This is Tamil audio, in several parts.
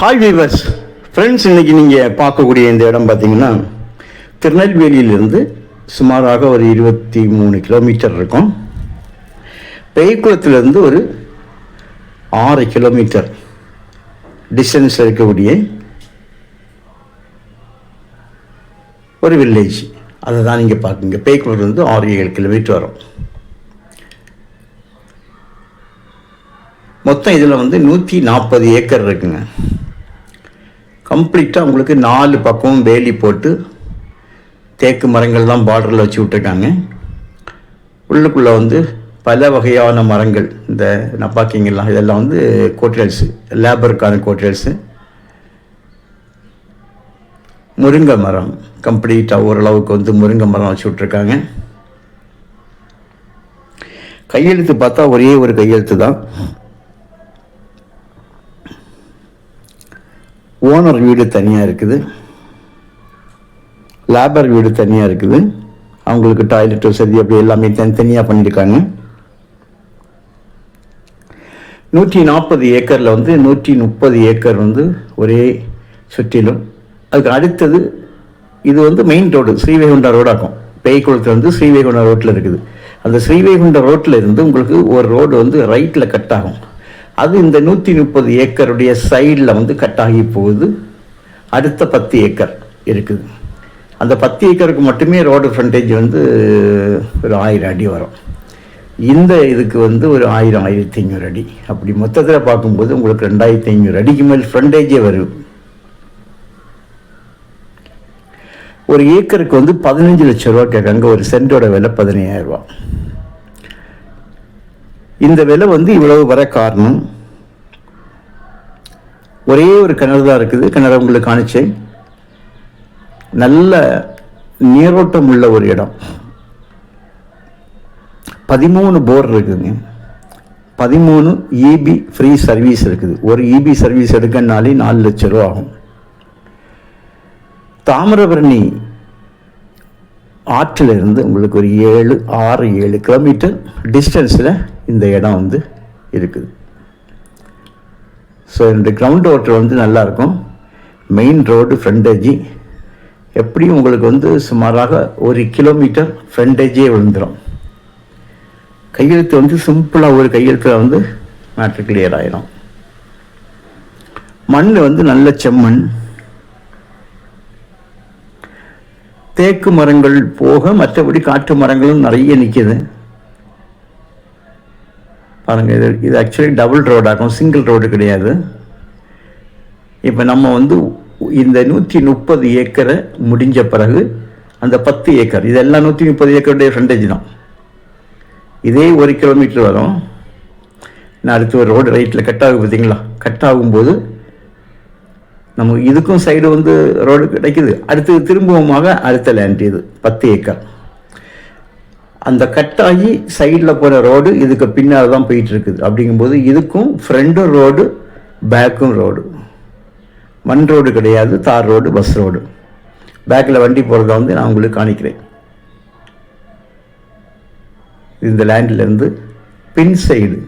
ஹாய் வீவர்ஸ் ஃப்ரெண்ட்ஸ் இன்னைக்கு நீங்கள் பார்க்கக்கூடிய இந்த இடம் பார்த்தீங்கன்னா திருநெல்வேலியிலிருந்து சுமாராக ஒரு இருபத்தி மூணு கிலோமீட்டர் இருக்கும். பெய்குளத்திலிருந்து ஒரு ஆறு கிலோமீட்டர் டிஸ்டன்ஸ் இருக்கக்கூடிய ஒரு வில்லேஜ் அதை தான் நீங்கள் பார்க்குங்க பேய்க்குளத்துலேருந்து ஆறு ஏழு கிலோமீட்டர் வரும். மொத்தம் இதில் வந்து நூற்றி நாற்பது ஏக்கர் இருக்குங்க. கம்ப்ளீட்டாக உங்களுக்கு நாலு பக்கமும் வேலி போட்டு தேக்கு மரங்கள் தான் பார்டரில் வச்சு விட்டுருக்காங்க. உள்ளுக்குள்ளே வந்து பல வகையான மரங்கள் இந்த நப்பாக்கிங்கெல்லாம் இதெல்லாம் வந்து கோட்ரேல்ஸு லேபருக்கான கோட்ரேல்ஸு முருங்கை மரம் கம்ப்ளீட்டாக ஓரளவுக்கு வந்து முருங்கை மரம் வச்சு விட்ருக்காங்க கையெழுத்து பார்த்தா ஒரே ஒரு கையெழுத்து தான். ஓனர் வீடு தனியாக இருக்குது. லேபர் வீடு தனியாக இருக்குது. அவங்களுக்கு டாய்லெட் வசதி அப்படி எல்லாமே தனித்தனியாக பண்ணியிருக்காங்க. நூற்றி நாற்பது ஏக்கரில் வந்து நூற்றி முப்பது ஏக்கர் வந்து ஒரே சுற்றிலும். அதுக்கு அடுத்தது இது வந்து மெயின் ரோடு ஸ்ரீவைகுண்டா ரோடாக்கும் பேய்க்குளத்தில் வந்து ஸ்ரீவைகுண்டா ரோட்டில் இருக்குது. அந்த ஸ்ரீவைகுண்டா ரோட்டில் இருந்து உங்களுக்கு ஒரு ரோடு வந்து ரைட்டில் கட் ஆகும். அது இந்த நூற்றி முப்பது ஏக்கருடைய சைடில் வந்து கட்டாகி போகுது. அடுத்த பத்து ஏக்கர் இருக்குது. அந்த பத்து ஏக்கருக்கு மட்டுமே ரோடு ஃப்ரண்டேஜ் வந்து ஒரு ஆயிரம் அடி வரும். இந்த இதுக்கு வந்து ஒரு ஆயிரம் ஆயிரத்தி ஐநூறு அடி. அப்படி மொத்தத்தில் பார்க்கும்போது உங்களுக்கு ரெண்டாயிரத்தி ஐநூறு அடிக்கு மேல் ஃப்ரண்டேஜே வரும். ஒரு ஏக்கருக்கு வந்து பதினஞ்சு லட்ச ரூபா கேட்காங்க ஒரு சென்டோட விலை பதினையாயிரம் ரூபா. இந்த விலை வந்து இவ்வளவு வர காரணம்? ஒரே ஒரு கிணறு தான் இருக்குது. கிணறு உங்களுக்கு காணிச்சேன். நல்ல நீரோட்டம் உள்ள ஒரு இடம். பதிமூணு போர் இருக்குதுங்க. பதிமூணு இபி ஃப்ரீ சர்வீஸ் இருக்குது. ஒரு இபி சர்வீஸ் எடுக்கனாலே நாலு லட்ச ரூபா ஆகும். தாமிரபரணி ஆற்றிலிருந்து உங்களுக்கு ஒரு ஏழு ஆறு ஏழு கிலோமீட்டர் டிஸ்டன்ஸில் இந்த இடம் வந்து இருக்குது. ஸோ இந்த கிரவுண்ட் வாட்டர் வந்து நல்லாயிருக்கும் மெயின் ரோடு ஃப்ரண்டேஜி எப்படியும் உங்களுக்கு வந்து சுமாராக ஒரு கிலோமீட்டர் ஃப்ரண்டேஜே விழுந்துடும் கையெழுத்து வந்து சிம்பிளாக ஒரு கையெழுத்தில் வந்து மேட்ரு கிளியர் ஆகிடும் மண் வந்து நல்ல செம்மண். தேக்கு மரங்கள் போக மற்றபடி காட்டு மரங்களும் நிறைய நிற்கிது பாருங்கள் இது இது ஆக்சுவலி டபுள் ரோடாகும் சிங்கிள் ரோடு கிடையாது. இப்போ நம்ம வந்து இந்த நூற்றி முப்பது ஏக்கரை முடிஞ்ச பிறகு அந்த பத்து ஏக்கர் இதெல்லாம் நூற்றி முப்பது ஏக்கருடைய ஃப்ரண்டேஜ் தான். இதே ஒரு கிலோமீட்டர் வரும். நான் அடுத்து ஒரு ரோடு ரைட்டில் கட் ஆகும் பார்த்தீங்களா? கட் ஆகும்போது நம்ம இதுக்கும் சைடு வந்து ரோடு கிடைக்குது. அடுத்தது திரும்பவுமாக அடுத்த லேண்ட் இது பத்து ஏக்கர். அந்த கட்டாகி சைடில் போகிற ரோடு இதுக்கு பின்னால் தான் போயிட்டு இருக்குது அப்படிங்கும்போது இதுக்கும் ஃப்ரண்டும் ரோடு பேக்கும் ரோடு மண் ரோடு கிடையாது தார் ரோடு பஸ் ரோடு பேக்கில் வண்டி போகிறத வந்து நான் உங்களுக்கு காணிக்கிறேன். இந்த லேண்ட்லேருந்து பின் சைடு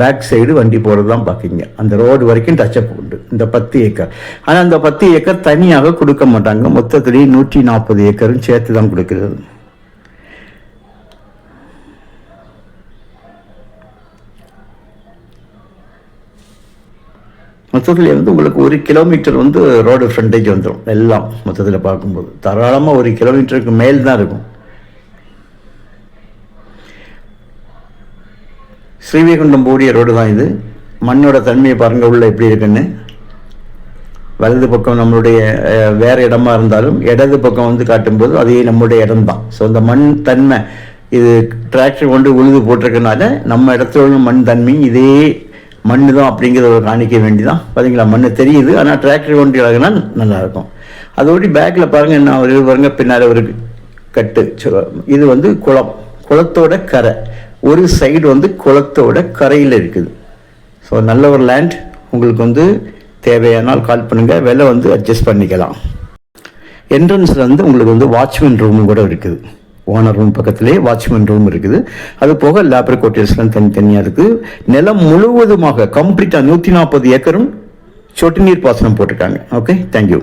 பேக் சைடு வண்டி போகிறது தான் பார்க்கிங்க அந்த ரோடு வரைக்கும் டச்சப் உண்டு. இந்த பத்து ஏக்கர். ஆனால் அந்த பத்து ஏக்கர் தனியாக கொடுக்க மாட்டாங்க. மொத்தத்திலேயே நூற்றி நாற்பது ஏக்கரும் சேர்த்து தான் கொடுக்கிறது. மொத்தத்தில் வந்து உங்களுக்கு ஒரு கிலோமீட்டர் வந்து ரோடு ஃப்ரண்டேஜ் வந்துடும் எல்லாம் மொத்தத்தில் பார்க்கும்போது. தாராளமாக ஒரு கிலோமீட்டருக்கு மேல் தான் இருக்கும். ஸ்ரீவைகுண்டம் மூடிய ரோடு தான் இது. மண்ணோட தன்மையை பாருங்க உள்ள எப்படி இருக்குன்னு. வலது பக்கம் நம்மளுடைய வேறு வேற இடமா இருந்தாலும் இடது பக்கம் வந்து காட்டும்போது அதே நம்மளுடைய இடம்தான். ஸோ அந்த மண் தன்மை இது டிராக்டர் கொண்டு உழுது போட்டிருக்கனால நம்ம இடத்துல மண் தன்மை இதே மண் தான் அப்படிங்கிறத ஒரு காணிக்க வேண்டிதான். பார்த்தீங்களா மண் தெரியுது ஆனால் டிராக்டர் கொண்டு இழகுனா நல்லாயிருக்கும். அதோடய அதோடி பேக்கில் பாருங்கள் என்ன ஒரு பாருங்கள் பின்னால் ஒரு கட்டு. இது வந்து குளம். குளத்தோட கரை. ஒரு சைடு வந்து குளத்தோட கரையில் இருக்குது. ஸோ நல்ல ஒரு லேண்ட் உங்களுக்கு வந்து தேவையானால் கால் பண்ணுங்கள் விலை வந்து அட்ஜஸ்ட் பண்ணிக்கலாம். என்ட்ரன்ஸில் வந்து உங்களுக்கு வந்து வாட்ச்மேன் ரூமும் கூட இருக்குது. ஓனர் ரூம் பக்கத்திலே வாட்ச்மேன் ரூம் இருக்குது. அது போக லேபர் குவார்ட்டர்ஸ்லாம் தனித்தனியாக இருக்குது நிலம் முழுவதுமாக கம்ப்ளீட்டாக நூற்றி நாற்பது ஏக்கரும் சொட்டு நீர் பாசனம் போட்டிருக்காங்க. Okay thank you